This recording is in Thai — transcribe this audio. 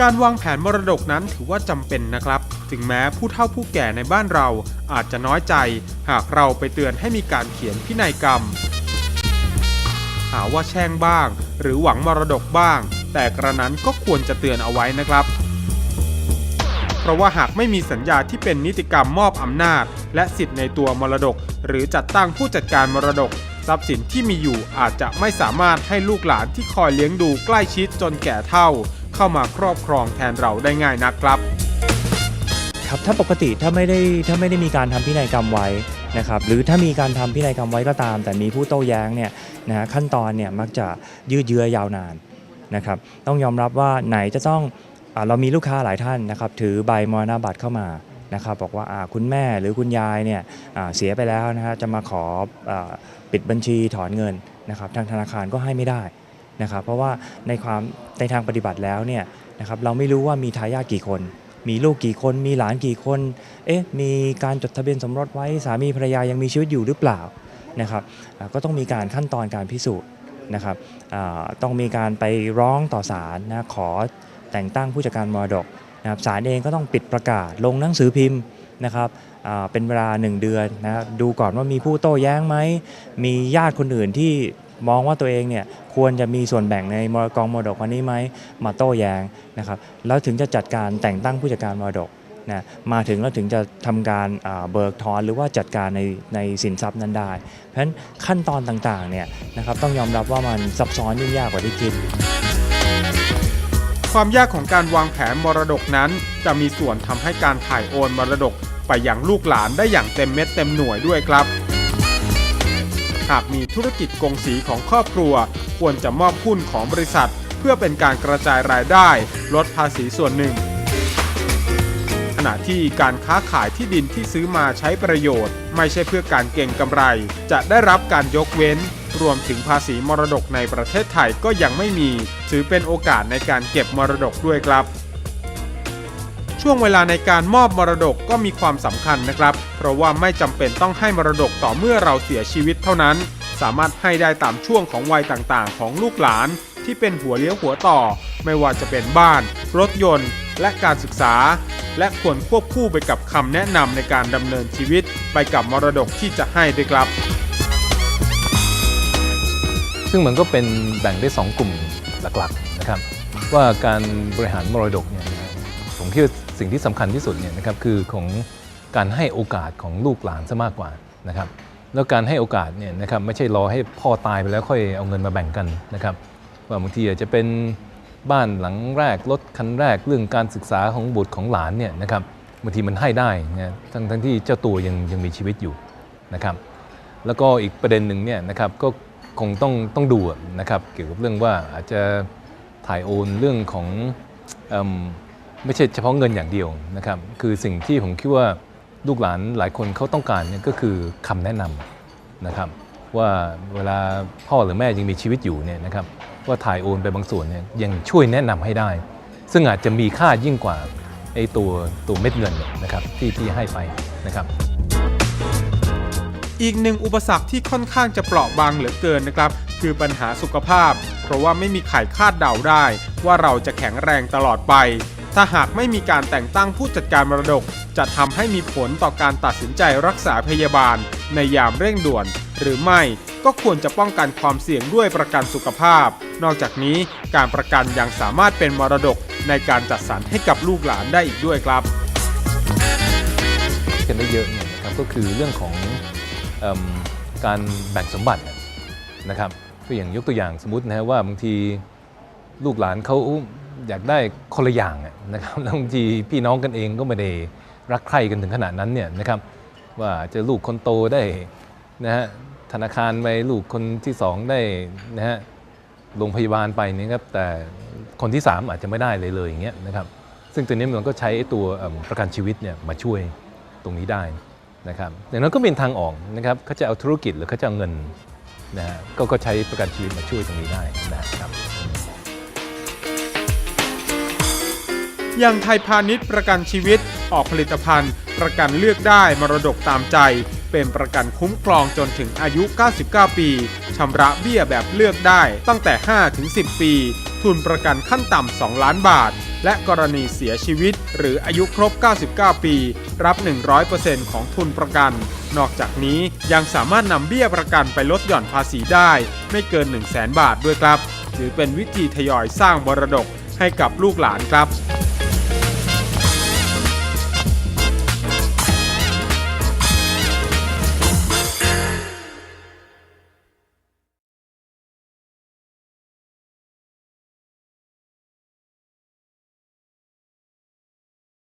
การวางแผนมรดกนั้นถือว่าจำเป็นนะครับ ถึงแม้ผู้เฒ่าผู้แก่ในบ้านเราอาจจะน้อยใจ หากเราไปเตือนให้มีการเขียนพินัยกรรม หาว่าแช่งบ้าง หรือหวังมรดกบ้าง แต่กระนั้นก็ควรจะเตือนเอาไว้นะครับ เพราะว่าหากไม่มีสัญญาที่เป็นนิติกรรมมอบอำนาจ และสิทธิ์ในตัวมรดก หรือจัดตั้งผู้จัดการมรดกทรัพย์สินที่มีอยู่อาจจะไม่สามารถให้ลูกหลานที่คอยเลี้ยงดูใกล้ชิดจนแก่เท่า เข้ามาครอบครองแทนเราได้ง่ายนักครับ ครับถ้าปกติถ้าไม่ได้ถ้าไม่ได้มีการทำพินัยกรรมไว้นะครับหรือถ้ามีการทำพินัยกรรมไว้ก็ตาม แต่มีผู้โต้แย้งเนี่ยนะฮะขั้นตอนเนี่ยมักจะยืดเยื้อยาวนานนะครับต้องยอมรับว่าไหนจะต้องอาเรามีลูกค้าหลายท่านนะครับถือใบมรณบัตรเข้ามานะครับบอกว่าอ่าคุณแม่หรือคุณยายเนี่ยอ่าเสียไปแล้วนะฮะจะมาขออปิดบัญชีถอนเงินนะครับทางธนาคารก็ให้ไม่ได้ นะครับเพราะว่าในความในทางปฏิบัติแล้วเนี่ยนะครับเราไม่รู้ว่ามีทายาทกี่คน มีลูกกี่คน มีหลานกี่คนเอ๊ะมีการจดทะเบียนสมรสไว้สามีภรรยายังมีชีวิตอยู่หรือเปล่านะครับก็ต้องมีการขั้นตอนการพิสูจน์นะครับต้องมีการไปร้องต่อศาลนะขอแต่งตั้งผู้จัดการมรดกนะครับศาลเองก็ต้องปิดประกาศลงหนังสือพิมพ์นะครับเป็นเวลา 1 เดือนนะดูก่อนว่ามีผู้โต้แย้งไหมมีญาติคนอื่นที่ มองว่าตัวเองเนี่ยควรจะมีส่วนแบ่งในมรกองมรดกอันนี้ไหมมาโต้แย้งนะครับแล้วถึงจะจัดการแต่งตั้งผู้จัดการมรดกนะมาถึงแล้วถึงจะทำการเบิกถอนหรือว่าจัดการในในสินทรัพย์นั้นได้ เพราะฉะนั้นขั้นตอนต่างๆเนี่ยนะครับต้องยอมรับว่ามันซับซ้อนยุ่งยากกว่าที่คิด ความยากของการวางแผนมรดกนั้น จะมีส่วนทำให้การถ่ายโอนมรดกไปยังลูกหลานได้อย่างเต็มเม็ดเต็มหน่วยด้วยครับ หากมีธุรกิจกงสีของครอบครัว ควรจะมอบหุ้นของบริษัท เพื่อเป็นการกระจายรายได้ ลดภาษีส่วนหนึ่ง ขณะที่การค้าขายที่ดินที่ซื้อมาใช้ประโยชน์ ไม่ใช่เพื่อการเก่งกำไร จะได้รับการยกเว้น รวมถึงภาษีมรดกในประเทศไทยก็ยังไม่มี ถือเป็นโอกาสในการเก็บมรดกด้วยครับ ช่วงเวลาในการมอบมรดกก็มีความสำคัญนะครับ เพราะว่าไม่จำเป็นต้องให้มรดกต่อเมื่อเราเสียชีวิตเท่านั้น สามารถให้ได้ตามช่วงของวัยต่างๆ ของลูกหลาน ที่เป็นหัวเลี้ยวหัวต่อ ไม่ว่าจะเป็นบ้าน รถยนต์ และการศึกษา และควรควบคู่ไปกับคำแนะนำในการดำเนินชีวิต ไปกับมรดกที่จะให้ด้วยครับ ซึ่งมันก็เป็นแบ่งได้ 2 กลุ่มหลักๆนะครับว่าการบริหารมรดกเนี่ยนะ ผมคิดว่าสิ่งที่สำคัญที่สุดเนี่ยนะครับคือของการให้โอกาสของลูกหลานซะมากกว่านะครับแล้วการให้โอกาสเนี่ยนะครับไม่ใช่รอให้พ่อตายไปแล้วค่อยเอาเงินมาแบ่งกันนะครับว่าบางทีอาจจะเป็นบ้านหลังแรกรถคันแรกเรื่องการศึกษาของบุตรของหลานเนี่ยนะครับบางทีมันให้ได้นะทั้งทั้งที่เจ้าตัวยังยังมีชีวิตอยู่นะครับแล้วก็อีกประเด็นหนึ่งเนี่ยนะครับก็คงต้องต้องดูนะครับเกี่ยวกับเรื่องว่าอาจจะถ่ายโอนเรื่องของอ ไม่ใช่เฉพาะเงินอย่างเดียวนะครับ คือสิ่งที่ผมคิดว่าลูกหลานหลายคนเขาต้องการเนี่ยก็คือคำแนะนำนะครับ ว่าเวลาพ่อหรือแม่ยังมีชีวิตอยู่เนี่ยนะครับว่าถ่ายโอนไปบางส่วนเนี่ยยังช่วยแนะนำให้ได้ ซึ่งอาจจะมีค่ายิ่งกว่าไอ้ตัวตัวเม็ดเงินเนี่ยนะครับที่ที่ให้ไปนะครับอีกหนึ่งอุปสรรคที่ค่อนข้างจะเปราะบางเหลือเกินนะครับ คือปัญหาสุขภาพ เพราะว่าไม่มีใครคาดเดาได้ ว่าเราจะแข็งแรงตลอดไป ถ้าหากไม่มีการแต่งตั้งผู้จัดการมรดก จะทำให้มีผลต่อการตัดสินใจรักษาพยาบาล ในยามเร่งด่วน หรือไม่ก็ควรจะป้องกันความเสี่ยงด้วยประกันสุขภาพ นอกจากนี้การประกันยังสามารถเป็นมรดกในการจัดสรรให้กับลูกหลานได้อีกด้วยครับกันได้เยอะเนี่ยนะครับก็คือเรื่องของอการแบ่งสมบัตินะครับก็อย่างยกตัวอย่างสมมตินะฮะว่าบางทีลูกหลานเขา อยากได้คนละอย่างนะครับบางทีพี่น้องกันเองก็ไม่ได้รักใคร่กันถึงขนาดนั้นเนี่ยนะครับว่าจะลูกคนโตได้นะฮะธนาคารไปลูกคนที่สองได้นะฮะโรงพยาบาลไปนี่ครับแต่คนที่สามอาจจะไม่ได้เลยเลยอย่างเงี้ยนะครับซึ่งตัวนี้มันก็ใช้ตัวประกันชีวิตเนี่ยมาช่วยตรงนี้ได้นะครับดังนั้นก็เป็นทางออกนะครับเขาจะเอาธุรกิจหรือเขาจะเอาเงินนะฮะกก็ใช้ประกันชีวิตมาช่วยตรงนี้ได้นะครับ อย่างไทยพาณิชย์ประกันชีวิต ออกผลิตภัณฑ์ ประกันเลือกได้มรดกตามใจ เป็นประกันคุ้มครองจนถึงอายุ 99 ปีชำระเบี้ยแบบเลือกได้ตั้งแต่5ถึง10 ปี ทุนประกันขั้นต่ำ 2 ล้านบาท และกรณีเสียชีวิต หรืออายุครบ 99 ปี รับ 100%ของทุนประกัน นอกจากนี้ยังสามารถนำเบี้ยประกันไปลดหย่อนภาษีได้ ไม่เกิน 1 0 0 0 0บาทด้วยครับถือเป็นวิธีทยอยสร้างมรดกให้กับลูกหลานครับ